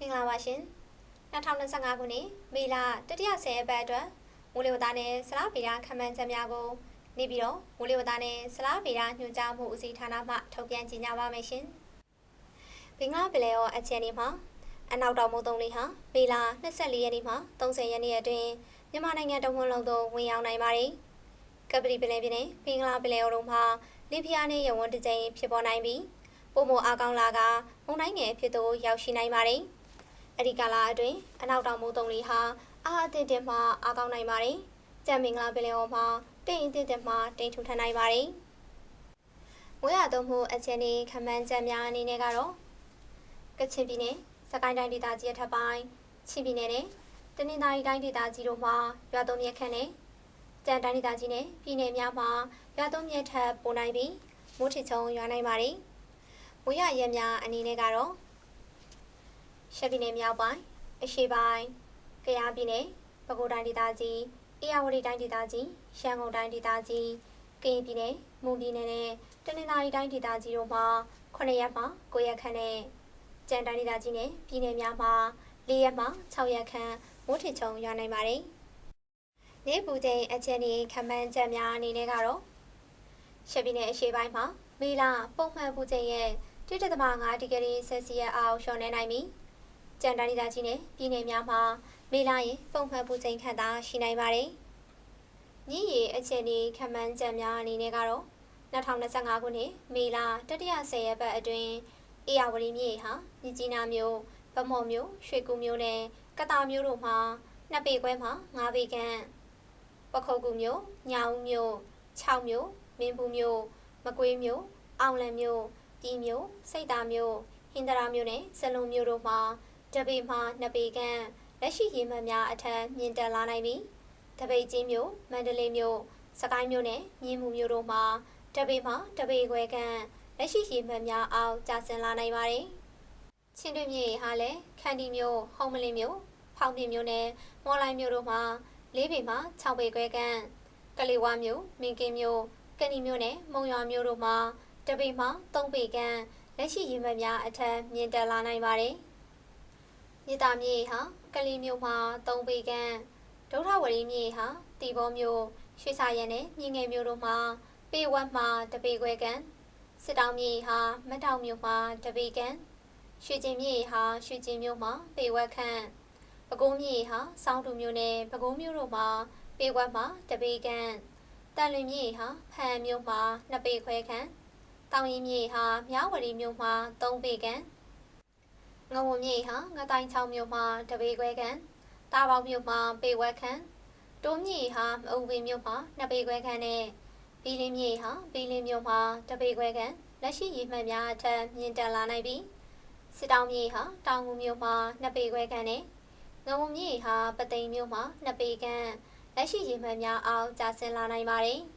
မင်္ဂလာပါရှင်2025ခုနှစ်မေလတတိယဆယ်ပတ်အတွက်မိုးလေဝသနဲ့ဆလားဗေဒခန့်မှန်းချက်များကိုနေပြီးတော့မိုးလေဝသနဲ့ဆလားဗေဒညွှန်ကြားမှုဦးစီးဌာနမှထုတ်ပြန်ကြေညာပါမယ်ရှင်ဘင်္ဂလားပလဲရောအခြေအနေမှာအနောက်တောင်မုတ်တုံလေးဟာမေလ24ရက်နေ့မှ30ရက်နေ့အတွင်းမြန်မာနိုင်ငံတဝန်းလုံးသို့ဝင်ရောက်နိုင်ပါတယ်ကပတိပလဲပြည်နယ်ဘင်္ဂလားပလဲရောတို့မှာလီဖီယာနဲ့ရဝန်းတစ်ကြိမ်ဖြစ်ပေါ်နိုင်ပြီးပုံမအားကောင်းလာကမုန်တိုင်းငယ်ဖြစ်သို့ရောက်ရှိနိုင်ပါတယ်။ အဲဒီကာလအတွင်းအနောက်တောင်မိုးတုံလေးဟာအားအသင့်တင်မှအားကောင်းနိုင်ပါတယ်။ကြံမင်္ဂလာပင်လယ်အော်မှာတိမ်အသင့်တင်မှတိမ်ထူထန်နိုင်ပါတယ်။မွေးရသုံးမှုအခြေအနေခန့်မှန်းချက်များအနေနဲ့ကတော့ကချင်ပြည်နယ်စကိုင်းတိုင်းဒေသကြီးအထက်ပိုင်းချင်းပြည်နယ်နဲ့တနင်္သာရီတိုင်းဒေသကြီးတို့မှာရွာသွန်းမြက်ခန့်နဲ့ကြံတိုင်းဒေသကြီးနဲ့ပြည်နယ်များမှာရွာသွန်းမြက်ထပ်ပိုနိုင်ပြီးမိုးထစ်ချုံရွာနိုင်ပါတယ်။မွေးရရဲများအနေနဲ့ကတော့ ရှမ်းပြည်နယ်မြောက်ပိုင်းအရှေ့ပိုင်းကယားပြည်နယ်ပဲခူးတိုင်းဒေသကြီးအေရဝတီတိုင်းဒေသကြီးရှမ်းကုန်တိုင်းဒေသကြီးကရင်ပြည်နယ်မွန်ပြည်နယ်နဲ့တနင်္သာရီတိုင်းဒေသကြီးတို့မှာ9ရက်မှ9ရက်ခန့်နဲ့ကြံတိုင်းဒေသကြီးနဲ့ပြည်နယ်များမှာ4ရက်မှ6ရက်ခန့်မိုးထစ်ချုံရွာနိုင်ပါတယ်။နေပူချိန်အခြေအနေခံမှန်းချက်များအနေနဲ့ကတော့ရှမ်းပြည်နယ်အရှေ့ပိုင်းမှာမေလပုံမှန်ပူချိန်ရဲ့1.5ဒီဂရီဆယ်စီယပ်အောက်လျှော့နေနိုင်ပြီး ကြံတိုင်းဒေသကြီးနဲ့ပြည်နယ်များမှာမေလရင်ပုံမှန်ပူချိန်ခန့်သာရှိနိုင်ပါတယ်။ညီရီအခြေအနေခံမှန်းချက်များအနေနဲ့ကတော့2025ခုနှစ်မေလတတိယဆယ်ရက်ပတ်အတွင်းအေရဝတီမြေဟာမြကြီးနားမြို့ဗမော်မြို့ရွှေကူမြို့နဲ့ကတာမြို့တို့မှာနှစ်ပေခွဲမှာ9ပေခန့်ပခုတ်ကူမြို့ညောင်မြို့6မြို့မင်းဘူးမြို့မကွေးမြို့အောင်လံမြို့ပြည်မြို့စိတ်တာမြို့ဟင်္ဒရာမြို့နဲ့စလုံမြို့တို့မှာ တပေမှာနှစ်ပေခန့်လက်ရှိရေမှတ်များအထက်မြင့်တက်လာနိုင်ပြီးတပိတ်ချင်းမြို့မန္တလေးမြို့စကိုင်းမြို့နဲ့မြင်းမှုမြို့တို့မှာတပေမှာတပေခွဲခန့်လက်ရှိရေမှတ်များအောက်ကျဆင်းလာနိုင်ပါတယ်။ချင်းတွင်းမြေဟာလည်းခန္တီမြို့ဟုံးမလင်းမြို့ဖောင်ပြင်းမြို့နဲ့မော်လိုင်းမြို့တို့မှာ၄ပေမှာ6ပေခွဲခန့်ကလေးဝါမြို့မင်းကင်းမြို့ကဏီမြို့နဲ့မုံရွာမြို့တို့မှာတပေမှာ3ပေခန့်လက်ရှိရေမှတ်များအထက်မြင့်တက်လာနိုင်ပါတယ်။ မြစ်တာမြေဟာကလေးမြို့မှာ3ပေခန့်ဒုထဝရီမြေဟာတီဘောမြို့ရွှေစာရံနဲ့မြင်းငယ်မြို့တို့မှာပေဝက်မှာတပေခွဲခန့်စစ်တောင်မြေဟာမတ်တောင်မြို့မှာတပေခန့်ရွှေကျင်မြေဟာရွှေကျင်မြို့မှာပေဝက်ခန့်ပဲခူးမြေဟာစောင်းတူမြို့နဲ့ပဲခူးမြို့တို့မှာပေဝက်မှာတပေခန့်တန်လွင်မြေဟာဖန်မြို့မှာ2ပေခွဲခန့်တောင်ရင်မြေဟာမြဝတီမြို့မှာ3ပေခန့် ငဝုံမြေဟာငတိုင်းချောင်းမြို့မှာတပေခွဲခန့်တာပေါမြို့မှာပေဝက်ခန့်တိုးမြေဟာမအုပ်ပင်မြို့မှာ2ပေခွဲခန့်နဲ့ဘီလင်းမြေဟာဘီလင်းမြို့မှာတပေခွဲခန့်လက်ရှိရေမှတ်များအထက်မြင့်တက်လာနိုင်ပြီးစစ်တောင်မြေဟာတောင်ငူမြို့မှာ2ပေခွဲခန့်နဲ့ငဝုံမြေဟာပသိမ်မြို့မှာ2ပေခန့်လက်ရှိရေမှတ်များအောက်ကျဆင်းလာနိုင်ပါတယ်။